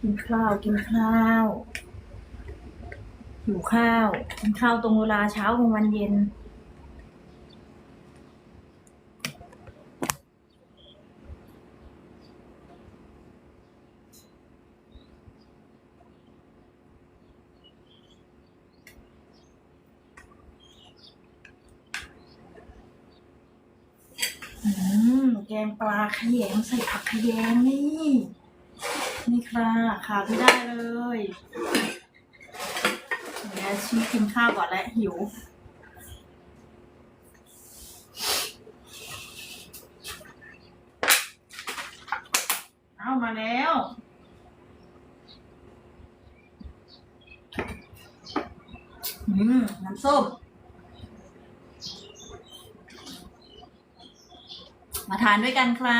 กินข้าวกินข้าวหิวข้าวกินข้าวตรงเวลาเช้ากลางวันเย็น อืมแกง ปลาขยงใส่ผักขยงนี่ นี่ค่ะขาดไม่ได้เลยเดี๋ยวชี้กินข้าวก่อนและหิวเอามาแล้วอืมน้ำส้ม มาทานด้วยกันค่ะ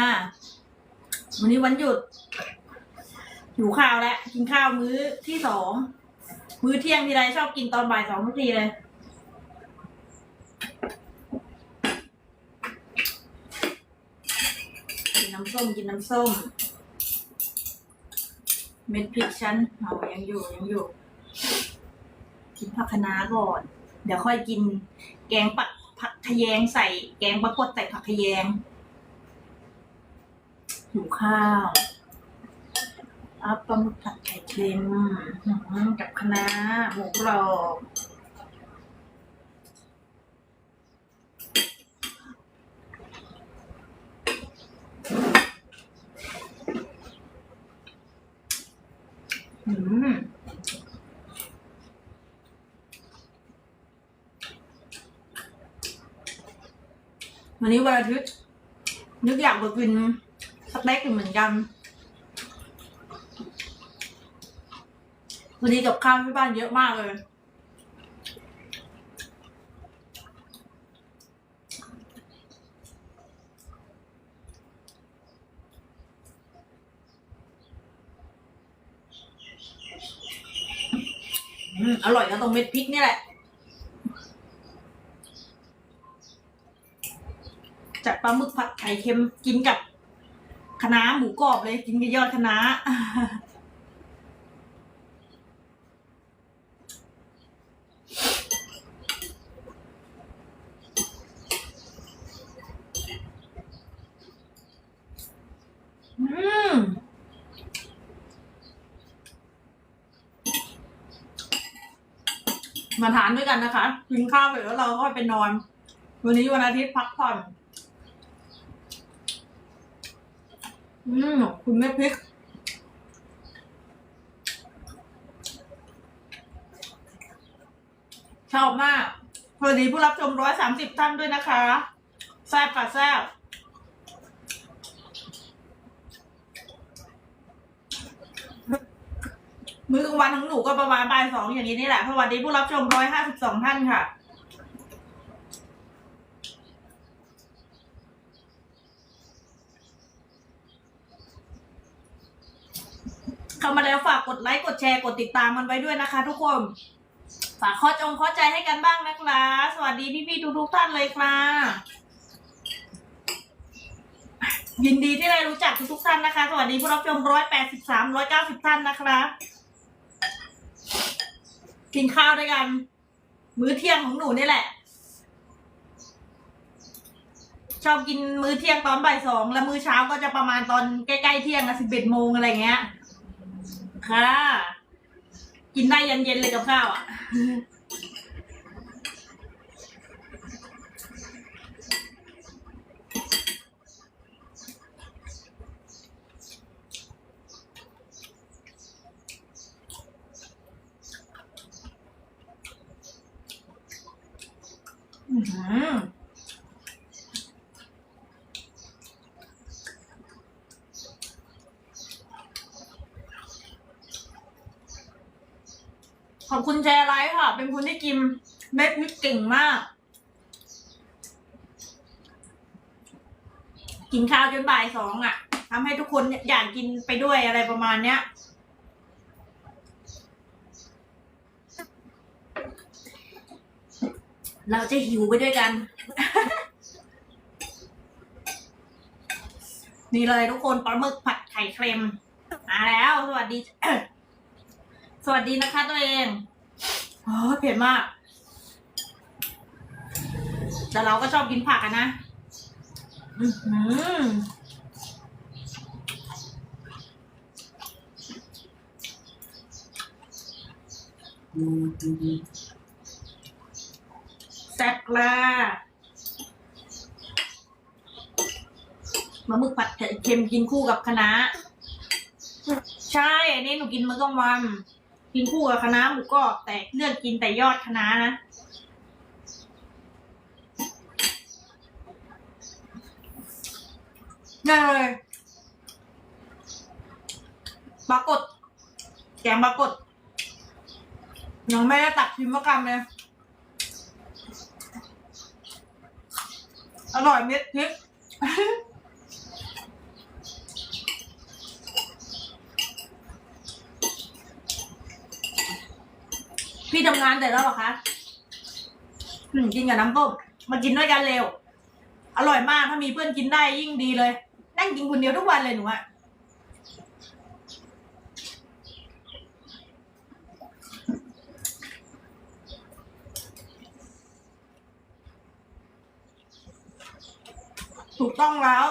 วันนี้วันหยุดหิวข้าวแล้วกินข้าวมื้อที่สองมื้อเที่ยงทีไรชอบกินตอนบ่ายสองทุกทีเลยกินน้ำส้มกินน้ำส้ม เม็ดพริกฉันเอายังอยู่ยังอยู่ กินผักคะน้าก่อน เดี๋ยวค่อยกินแกงปักผักขยงใส่แกงปลากดใส่ผักขยง หิวข้าวอัปปลาหมึกผัดไข่เค็มกับคะน้าหมูกรอบอืมวันนี้วันอาทิตย์นึกอยากไปกิน เต็กอยู่เหมือนกัน วันนี้กับข้าวที่บ้านเยอะมากเลยอืมอร่อยก็ตรงเม็ดพริกนี่แหละ จากปลาหมึกผัดไข่เค็มกินกับ คะน้าหมูกรอบเลยกินกับยอดคะน้าอืมมาทานด้วยกันนะคะกินข้าวเสร็จแล้วเราก็ไปนอน วันนี้วันอาทิตย์พักผ่อน อืมคุณแม่พริกชอบมากสวัสดีผู้รับชมร้อยสามสิบท่านด้วยนะคะ แซ่บค่ะแซ่บมื้อกลางวันของหนูก็ประมาณบ่ายสองอย่างนี้นี่แหละสวัสดีผู้รับชมร้อยห้าสิบสองท่านค่ะ เข้ามาแล้วฝา กกดไลค์กดแชร์กดติดตามกันไว้ด้วยนะคะ ทุกคน ฝากข้อจงข้อใจให้กันบ้างนะคะสวัสดีพี่ๆทุกๆท่านเลยค่ะ ยินดีที่ได้รู้จักทุกๆท่านนะคะ สวัสดีผู้รับชมร้อยแปดสิบสามร้อยเก้าสิบท่านนะคะกินข้าวด้วยกัน มื้อเที่ยงของหนูนี่แหละ ชอบกินมื้อเที่ยงตอนบ่ายสองแล้วมื้อเช้าก็จะประมาณตอนใกล้ๆเที่ยงอะสิบเอ็ดโมงอะไรเงี้ย ค่ะ กินได้ยันเย็นเลยกับข้าวอะอื้อหือขอบ คุณแจไลท์ค่ะ เป็นคนที่กินเม็ดพริกเก่งมาก กินข้าวจนบ่ายสองอะทำให้ทุกคนอยากกินไปด้วยอะไรประมาณเนี้ยเราจะหิวไปด้วยกัน นี่เลยทุกคนปลาหมึกผัดไข่เค็ม มาแล้ว สวัสดี สวัสดีนะคะตัวเอง โอ้เผ็ดมาก แต่เราก็ชอบกินผักอะนะอื้อหือแซ่บกล้ามาหมึกผัดเค็มกินคู่กับคะน้าใช่ อันนี้หนูกินมื้อกลางวัน กินคู่กับคะน้าหมูกรอบแต่เลือกกินแต่ยอดคะน้านะนี่เลยปรากฏแกงปรากฏยังไม่ได้ตักพิมมะกำเลย อร่อยเม็ดพริก พี่ทำงานเสร็จแล้วเหรอคะอืมกินกับน้ำต้มมากินด้วยกันเร็ว อร่อยมากถ้ามีเพื่อนกินได้ยิ่งดีเลย นั่งกินคนเดียวทุกวันเลยหนูอะถูกต้องแล้ว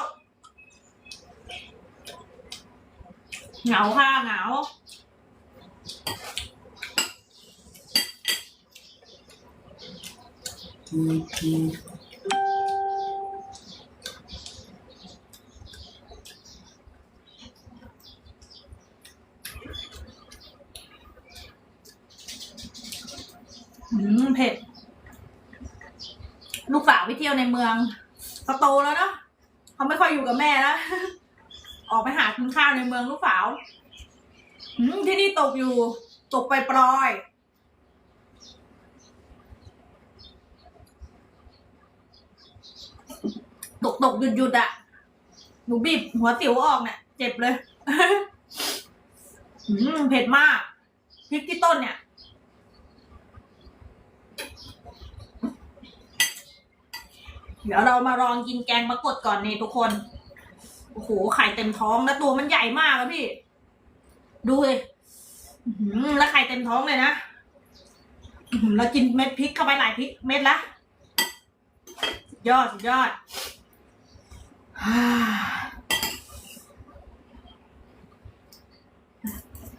เหงาค่ะเหงา อืมเผ็ด ลูกสาวไปเที่ยวในเมืองเขาโตแล้วเนาะเขาไม่ค่อยอยู่กับแม่แล้ว ออกไปหากินข้าวในเมืองลูกสาว อืมที่นี่ตกอยู่ ตกไปปลอยๆ ตกหยุดหยุดอะหนูบีบหัวติ๋วออกเนี่ย เจ็บเลย อืมเผ็ดมากพริกที่ต้นเนี่ย เดี๋ยวเรามาลองกินแกงปรากฏก่อนนี่ทุกคน โอ้โห ไข่เต็มท้องแล้วตัวมันใหญ่มากแล้วพี่ ดูเลยแล้วไข่เต็มท้องเลยนะเรากินเม็ดพริกเข้าไปหลายพริกเม็ดละยอดสุดยอด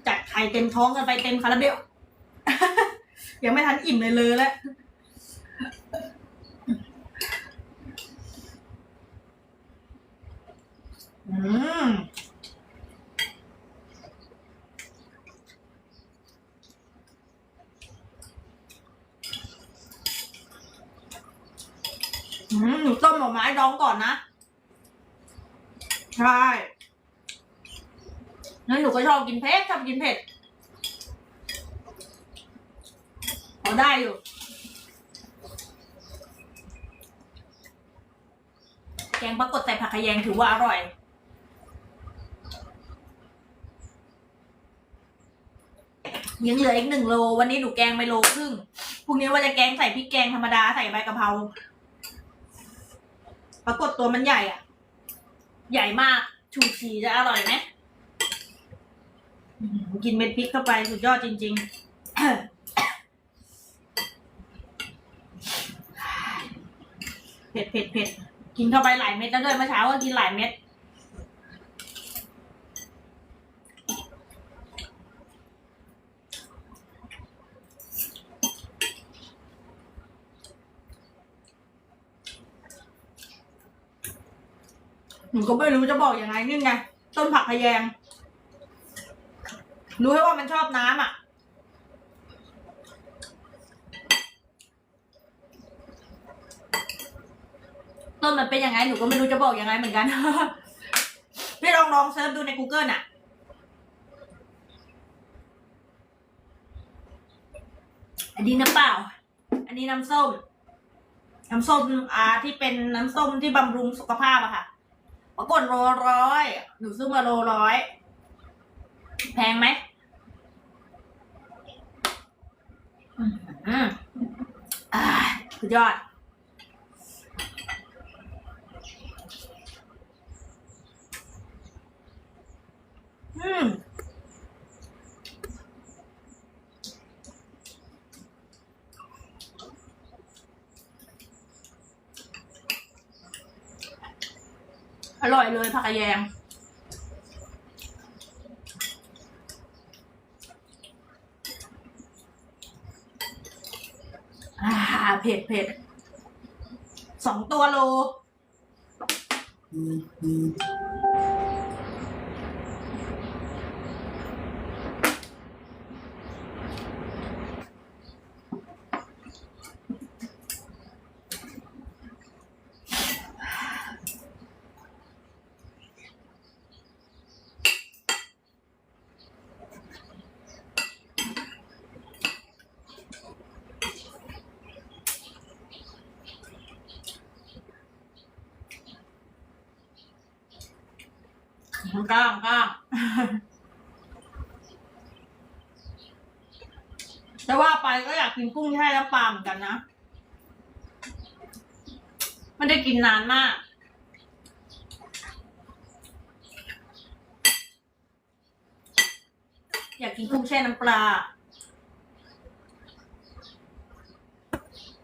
จัดไข่เต็มท้องกันไปเต็มคาราเบล ยังไม่ทันอิ่มเลยเลยแล้วอืมอืมหนูต้มหน่อไม้ดองก่อนนะ ใช่แล้วหนูก็ชอบกินเผ็ดชอบกินเผ็ดพอได้อยู่แกงปรากฏใส่ผักขยงถือว่าอร่อยยังเหลืออีกหนึ่งโล วันนี้หนูแกงไปโลครึ่ง พรุ่งนี้ว่าจะแกงใส่พริกแกงธรรมดาใส่ใบกะเพรา ปรากฏตัวมันใหญ่อะ ใหญ่มากชูชีจะอร่อยไหมกินเม็ดพริกเข้าไปสุดยอดจริง ๆเผ็ดเผ็ดเผ็ดกินเข้าไปหลายเม็ดแล้วด้วยเมื่อเช้าก็กินหลายเม็ด หนูก็ไม่รู้จะบอกอยังไงนี่ไงต้นผักขยง รู้แค่ว่ามันชอบน้ำอะ ต้นมันเป็นยังไงหนูก็ไม่รู้จะบอกยังไงเหมือนกัน พี่ลองลองเซิร์ชดูใน Google น่ะ อันนี้น้ำเปล่า อันนี้น้ำส้ม น้ำส้มอ่าที่เป็นน้ำส้มที่บำรุงสุขภาพอะค่ะ ปรากฏโลร้อย หนูซื้อมาโลร้อย แพงไหมอืมอ่าสุดยอด อืม อร่อยเลย ผักกะแยง อ่า เผ็ดเผ็ดสองตัวโล กล้ามกล้าม แต่ว่าไปก็อยากกินกุ้งแช่น้ำปลาเหมือนกันนะไม่ได้กินนานมาก อยากกินกุ้งแช่น้ำปลา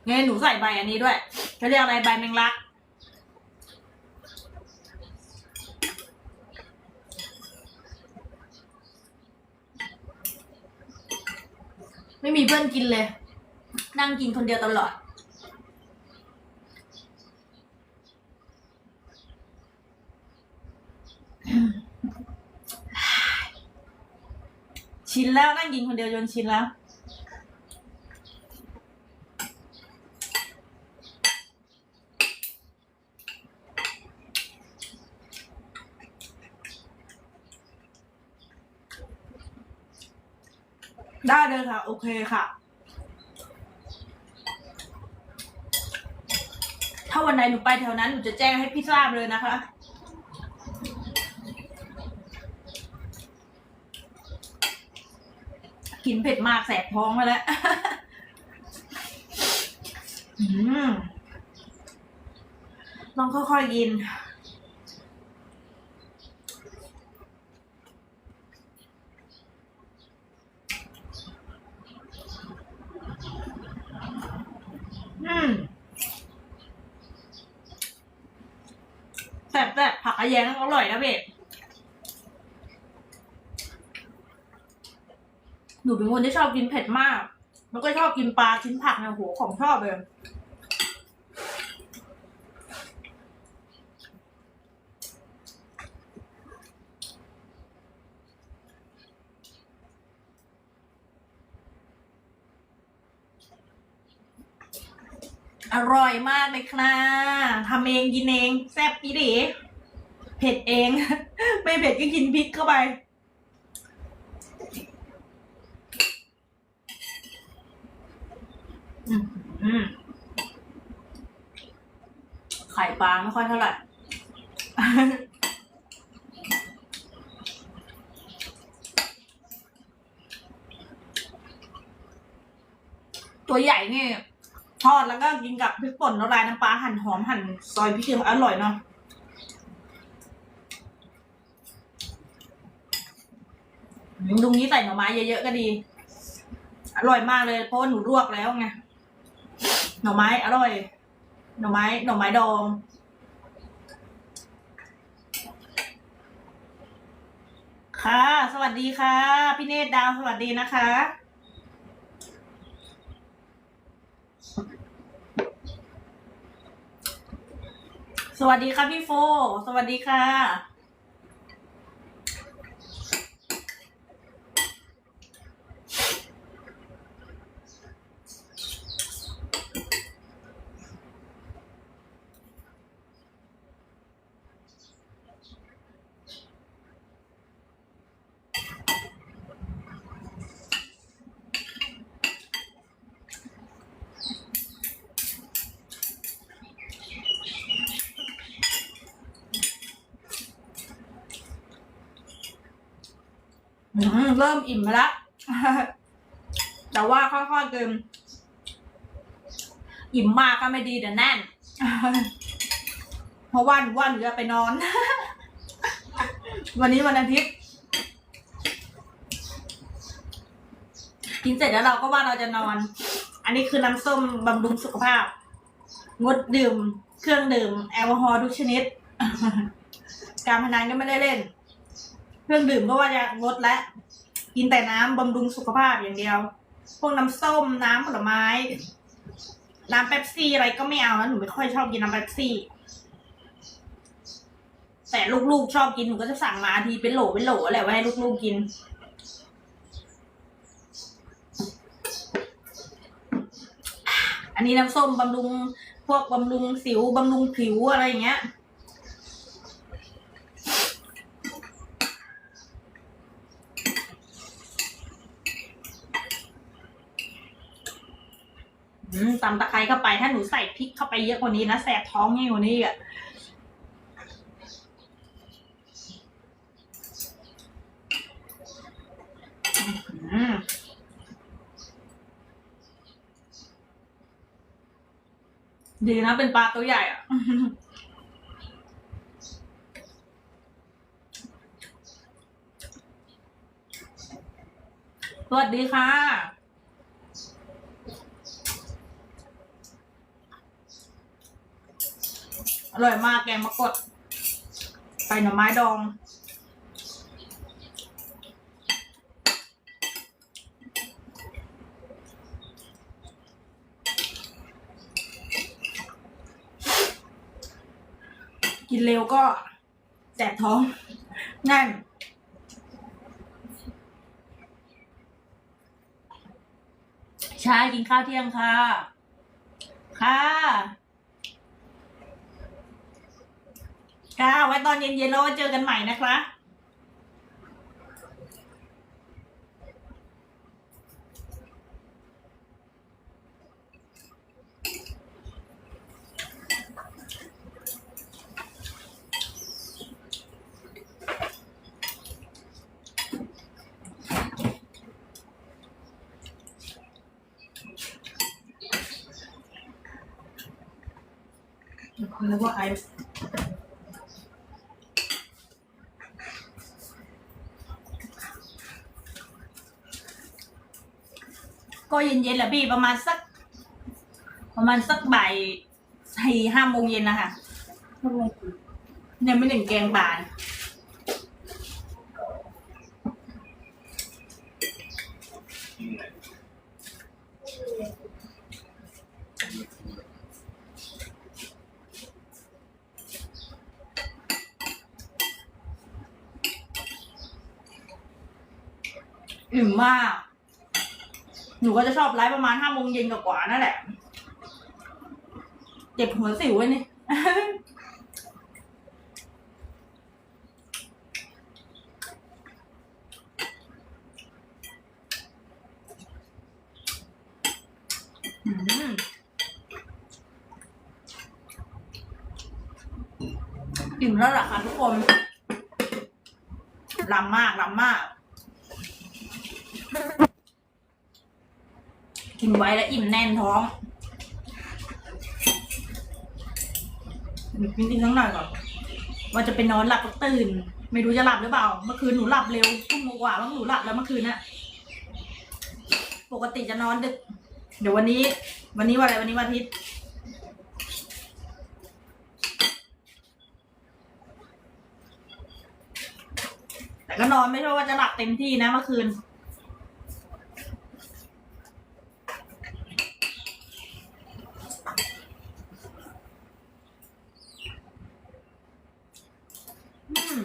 ไงหนูใส่ใบอันนี้ด้วยเขาเรียกอะไรใบแมงลัก ไม่มีเพื่อนกินเลย นั่งกินคนเดียวตลอด ชินแล้วนั่งกินคนเดียวจนชินแล้ว ได้เลยค่ะ โอเคค่ะ ถ้าวันไหนหนูไปแถวนั้นหนูจะแจ้งให้พี่ทราบเลยนะคะกินเผ็ดมากแสบท้องมาแล้วอืมต้องค่อยๆกิน อืมแซ่บ แยงอร่อยนะเบสหนูเป็นคนที่ชอบกินเผ็ดมาก แล้วก็ชอบกินปลาชิ้นผักนี่ยโหของชอบเลยอร่อยมากเลยค่ะทำเองกินเอง แซ่บปีดี เผ็ดเอง ไม่เผ็ดก็กินพริกเข้าไป ไข่ปลาไม่ค่อยเท่าไหร่ตัวใหญ่นี่ทอดแล้วก็กินกับพริกป่นแล้วลายน้ำปลาหั่นหอมหั่นซอยพริกเกลืออร่อยเนาะอืม ลุงนี้ใส่หน่อไม้เยอะๆก็ดี อร่อยมากเลย เพราะว่าหนูลวกแล้วไงหน่อไม้อร่อย หน่อไม้ หน่อไม้ดองค่ะ สวัสดีค่ะ พี่เนตรดาวสวัสดีนะคะ สวัสดีค่ะพี่โฟ สวัสดีค่ะ เริ่มอิ่มไปละแต่ว่าค่อยๆดื่มอิ่มมากก็ไม่ดีแต่แน่น เพราะว่านว่าหนูจะไปนอน วันนี้วันอาทิตย์กินเสร็จแล้วเราก็ว่าเราจะนอน อันนี้คือน้ำส้มบำรุงสุขภาพ งดดื่ม เครื่องดื่ม แอลกอฮอล์ทุกชนิด การพนันก็ไม่ได้เล่น เครื่องดื่มก็ว่าจะงดและ กินแต่น้ำบำรุงสุขภาพอย่างเดียว พวกน้ำส้มน้ำผลไม้ น้ำเป๊ปซี่อะไรก็ไม่เอาแล้วหนูไม่ค่อยชอบกินน้ำเป๊ปซี่ แต่ลูกๆชอบกินหนูก็จะสั่งมาทีเป็นโหลเป็นโหลแหละไว้ให้ลูกๆกินอันนี้น้ำส้มบำรุงพวกบำรุงสิวบำรุงผิวอะไรอย่างเงี้ยำตะไคร้เข้าไปถ้าหนูใส่พริกเข้าไปเยอะกว่านี้นะแสบท้องยิ่งกว่านี้อะดีนะเป็นปลาตัวใหญ่อะสวัสดีค่ะ ร่อยมากแกงมะกดใส่หน่อไม้ดอง กินเร็วก็แสบท้องแน่นใช่กินข้าวเที่ยงค่ะ ค่ะ ค่ะ ไว้ตอนเย็นๆเราเจอกันใหม่นะคะแล้วก็ไอ ก็เย็นๆแหละพี่ประมาณสัก ประมาณสักบ่ายสี่ห้าโมงเย็นนะคะเนี่ยไม่หนึ่งแกงบานอิ่มมาก หนูก็จะชอบไลฟ์ประมาณห้าโมงเย็นกว่าๆนั่นแหละ เจ็บหัวสิวไว้นี่อืมอิ่มแล้วล่ะค่ะทุกคนลำมากลำมาก กินไว้แล้วอิ่มแน่นท้องกินกินทั้งหน่อยก่อนว่าจะไปนอนหลับก็ตื่น ไม่รู้จะหลับหรือเปล่า เมื่อคืนหนูหลับเร็วทุ่มกว่าแล้วหนูหลับแล้วเมื่อคืนน่ะ ปกติจะนอนดึก เดี๋ยววันนี้ วันนี้วันอะไรวันนี้วันอาทิตย์แต่ก็นอนไม่ใช่ว่าจะหลับเต็มที่นะเมื่อคืน อืม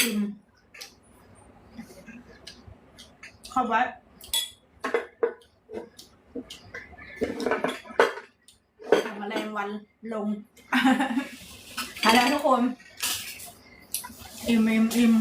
อิ่ม เข้าไว้แมลงวันลงอะไรทุกคน อิ่มอิ่มอิ่ม